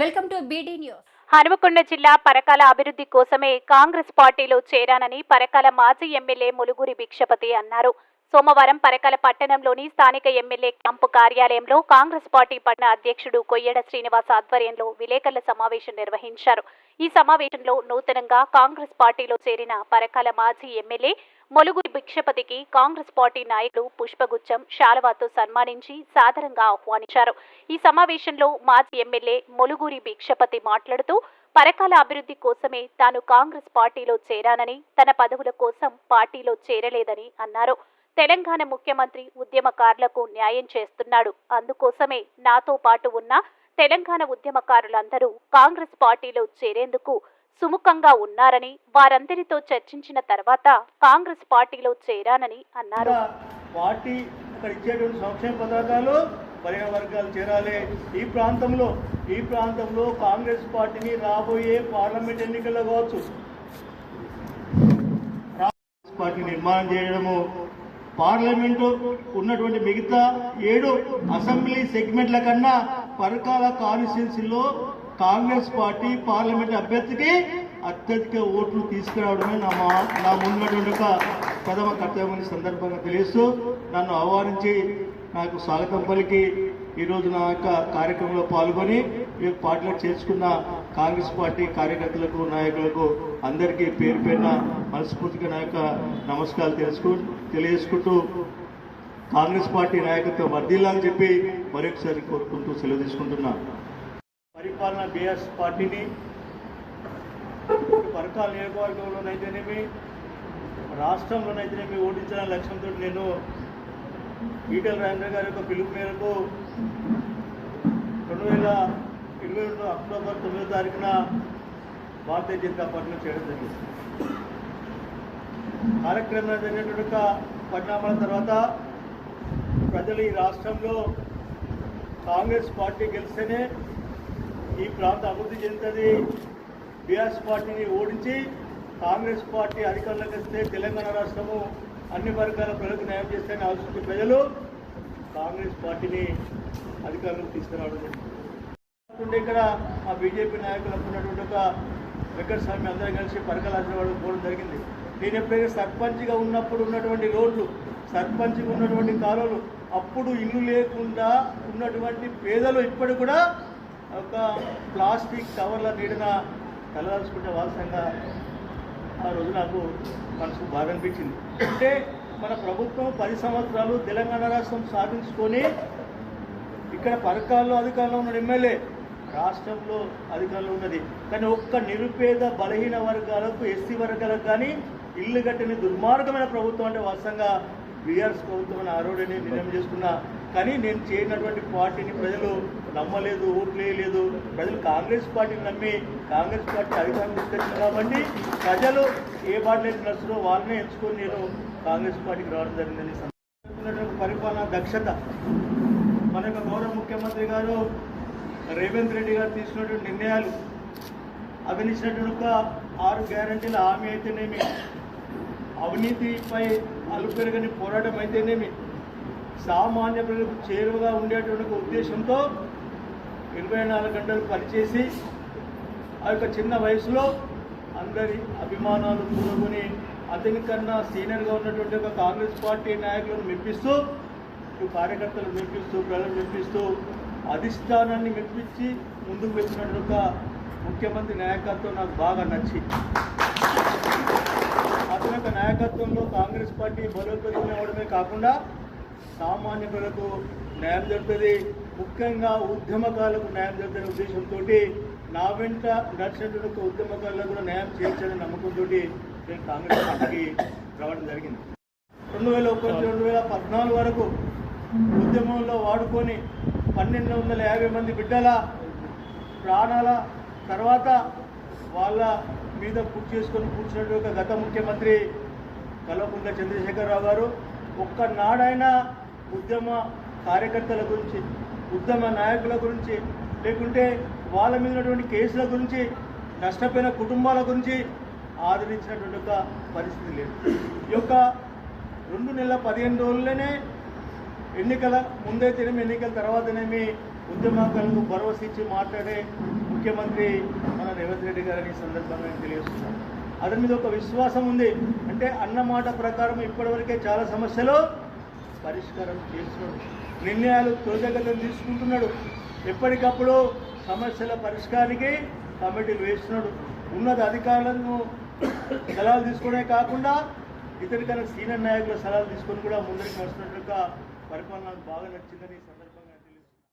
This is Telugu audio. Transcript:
Welcome to BD news. Hanamkonda జిల్లా పరకాల అభివృద్ధి కోసమే కాంగ్రెస్ పార్టీలో చేరానని పరకాల మాజీ ఎమ్మెల్యే ములుగురి భిక్షపతి అన్నారు. సోమవారం పరకాల పట్టణంలోని స్థానిక ఎమ్మెల్యే క్యాంపు కార్యాలయంలో కాంగ్రెస్ పార్టీ పట్టణ అధ్యక్షుడు కొయ్యడ శ్రీనివాస్ ఆధ్వర్యంలో విలేకరుల సమావేశం నిర్వహించారు. ఈ సమావేశంలో నూతనంగా కాంగ్రెస్ పార్టీలో చేరిన పరకాల మాజీ ఎమ్మెల్యే మొలుగురి భిక్షపతికి కాంగ్రెస్ పార్టీ నాయకులు పుష్పగుచ్చం శాలవాతో సన్మానించి సాదరంగా ఆహ్వానించారు. ఈ సమావేశంలో మాజీ ఎమ్మెల్యే మొలుగురి భిక్షపతి మాట్లాడుతూ పరకాల అభివృద్ధి కోసమే తాను కాంగ్రెస్ పార్టీలో చేరానని తన పదవుల కోసం పార్టీలో చేరలేదని అన్నారు. తెలంగాణ ముఖ్యమంత్రి ఉద్యమకారులకు న్యాయం చేస్తున్నాడు. అందుకోసమే నాతో పాటు ఉన్న తెలంగాణ ఉద్యమకారులందరూ కాంగ్రెస్ పార్టీలో చేరేందుకు సుముఖంగా ఉన్నారని వారందరితో చర్చించిన తర్వాత కాంగ్రెస్ పార్టీలో చేరానని అన్నారు. పార్టీ అక్కడ ఇచ్చేటువంటి సంక్షేమ పథకాలు పరిణ వర్గాలు చేరాలి. ఈ ప్రాంతంలో ఈ ప్రాంతంలో కాంగ్రెస్ పార్టీని రాబోయే పార్లమెంట్ ఎన్నికల్లో కావచ్చు. కాంగ్రెస్ పార్టీ నిర్మాణం చేయడము పార్లమెంటు ఉన్నటువంటి మిగతా ఏడు అసెంబ్లీ సెగ్మెంట్ల కన్నా పరకాల కాన్స్టిట్యున్సీలో కాంగ్రెస్ పార్టీ పార్లమెంట్ అభ్యర్థికి అత్యధిక ఓట్లు తీసుకురావడమే నా మా నా ముందున్నటువంటి ఒక ప్రథమ కర్తవ్యం సందర్భంగా తెలియస్తూ నన్ను ఆహ్వానించి నాకు స్వాగతం పలికి ఈరోజు నా యొక్క కార్యక్రమంలో పాల్గొని ఈ పార్టీలో చేర్చుకున్న కాంగ్రెస్ పార్టీ కార్యకర్తలకు నాయకులకు అందరికీ పేరు పేరున మనస్ఫూర్తిగా నా యొక్క నమస్కారాలు తెలుసుకు తెలియజేసుకుంటూ కాంగ్రెస్ పార్టీ నాయకత్వం వర్ధిల్లాలని చెప్పి మరొకసారి కోరుకుంటూ సెలవు తీసుకుంటున్నా. పరిపాలన బీఆర్ఎస్ పార్టీని పరకాల నియోజకవర్గంలోనైతేనేమి రాష్ట్రంలోనైతేనేమి ఓడించాలనే లక్ష్యంతో నేను ఈటల రాజేంద్ర గారి యొక్క పిలుపు మేరకు రెండు వేల ఇరవై రెండు అక్టోబర్ తొమ్మిదో తారీఖున భారతీయ జనతా పార్టీలో చేయడం జరిగింది కార్యక్రమంలో జరిగినటువంటి పరిణామాల తర్వాత ప్రజలు ఈ రాష్ట్రంలో కాంగ్రెస్ పార్టీ గెలిస్తేనే ఈ ప్రాంతం అభివృద్ధి చెందుతుంది బీఆర్ఎస్ పార్టీని ఓడించి కాంగ్రెస్ పార్టీ అధికారంలోకి వస్తే తెలంగాణ రాష్ట్రము అన్ని వర్గాల ప్రజలకు న్యాయం చేస్తాయని ఆలోచించే ప్రజలు కాంగ్రెస్ పార్టీని అధికారంలోకి తీసుకురావడం జరిగింది. ఉండే ఇక్కడ ఆ బీజేపీ నాయకులకు ఉన్నటువంటి ఒక వెంకటస్వామి అందరం కలిసి పరకలాసిన పోవడం జరిగింది. నేను ఎప్పుడైతే సర్పంచ్గా ఉన్నప్పుడు ఉన్నటువంటి రోడ్లు సర్పంచ్గా ఉన్నటువంటి కాలువలు అప్పుడు ఇల్లు లేకుండా ఉన్నటువంటి పేదలు ఇప్పటి కూడా ఒక ప్లాస్టిక్ కవర్ల నీడన కలదాల్చుకుంటే వాసంగా ఆ రోజు నాకు మనసుకు బాగా అనిపించింది. అంటే మన ప్రభుత్వం పది సంవత్సరాలు తెలంగాణ రాష్ట్రం సాధించుకొని ఇక్కడ పరకాల్లో అధికారంలో ఉన్న ఎమ్మెల్యే రాష్ట్రంలో అధికారంలో ఉన్నది. కానీ ఒక్క నిరుపేద బలహీన వర్గాలకు ఎస్సీ వర్గాలకు కానీ ఇల్లు కట్టిన దుర్మార్గమైన ప్రభుత్వం అంటే వాస్తవంగా బీఆర్ఎస్ ప్రభుత్వం అని ఆరోడని నిర్ణయం చేసుకున్నా కానీ నేను చేయనటువంటి పార్టీని ప్రజలు నమ్మలేదు ఓట్లు వేయలేదు ప్రజలు కాంగ్రెస్ పార్టీని నమ్మి కాంగ్రెస్ పార్టీ అధికారం తీసుకొచ్చింది కాబట్టి ప్రజలు ఏ పార్టీ నడుస్తుందో వాళ్ళనే ఎంచుకొని నేను కాంగ్రెస్ పార్టీకి రావడం జరిగిందని పరిపాలన దక్షత. మన యొక్క గౌరవ ముఖ్యమంత్రి గారు రేవంత్ రెడ్డి గారు తీసుకున్నటువంటి నిర్ణయాలు అభినిచ్చినటువంటి ఒక ఆరు గ్యారంటీల హామీ అయితేనేమి అవినీతిపై అలుపెరగని పోరాటం అయితేనేమి సామాన్య ప్రజలకు చేరువగా ఉండేటువంటి ఉద్దేశంతో ఇరవై నాలుగు గంటలు పనిచేసి ఆ యొక్క చిన్న వయసులో అందరి అభిమానాలు కూడుకొని అతని కన్నా సీనియర్గా ఉన్నటువంటి ఒక కాంగ్రెస్ పార్టీ నాయకులను మెప్పిస్తూ కార్యకర్తలు మెప్పిస్తూ ప్రజలు మెప్పిస్తూ అధిష్టానాన్ని మెప్పించి ముందుకు వచ్చినటువంటి ఒక ముఖ్యమంత్రి నాయకత్వం నాకు బాగా నచ్చి అతని యొక్క నాయకత్వంలో కాంగ్రెస్ పార్టీ బలోపేతం అవడమే కాకుండా సామాన్య ప్రజలకు న్యాయం జరుగుతుంది. ముఖ్యంగా ఉద్యమకారులకు న్యాయం జరుగుతున్న ఉద్దేశంతో నా వెంట నడిచినటువంటి ఒక ఉద్యమకారులకు కూడా న్యాయం చేయించాలని నమ్మకంతో నేను కాంగ్రెస్ పార్టీకి రావడం జరిగింది. రెండు వేల ఒకటి రెండు వేల పద్నాలుగు వరకు ఉద్యమంలో వాడుకొని పన్నెండు వందల యాభై మంది బిడ్డల ప్రాణాల తర్వాత వాళ్ళ మీద పూర్తి చేసుకొని కూర్చున్నట్టు ఒక గత ముఖ్యమంత్రి కల్వకుంట్ల చంద్రశేఖరరావు గారు ఒక్కనాడైనా ఉద్యమ కార్యకర్తల గురించి ఉద్యమ నాయకుల గురించి లేకుంటే వాళ్ళ మీద ఉన్నటువంటి కేసుల గురించి నష్టపోయిన కుటుంబాల గురించి ఆదరించినటువంటి ఒక పరిస్థితి లేదు. ఈ యొక్క రెండు నెలల పదిహేను రోజుల్లోనే ఎన్నికల ముందైతేనేమి ఎన్నికల తర్వాతనేమి ఉద్యమకారులకు భరోసా ఇచ్చి మాట్లాడే ముఖ్యమంత్రి మన రేవంత్ రెడ్డి గారిని ఈ సందర్భంగా నేను తెలియజేస్తున్నాను. అతని మీద ఒక విశ్వాసం ఉంది. అంటే అన్నమాట ప్రకారం ఇప్పటివరకే చాలా సమస్యలు పరిష్కారం చేస్తున్నాడు. నిర్ణయాలు త్వరితగతిన తీసుకుంటున్నాడు. ఎప్పటికప్పుడు సమస్యల పరిష్కారానికి కమిటీలు వేస్తున్నాడు. ఉన్నత అధికారులను సలహాలు తీసుకోవడమే కాకుండా ఇతరికైనా సీనియర్ నాయకుల సలహాలు తీసుకొని కూడా ముందరికి వస్తున్నట్టుగా పరిపాలన బాగా నచ్చిందని ఈ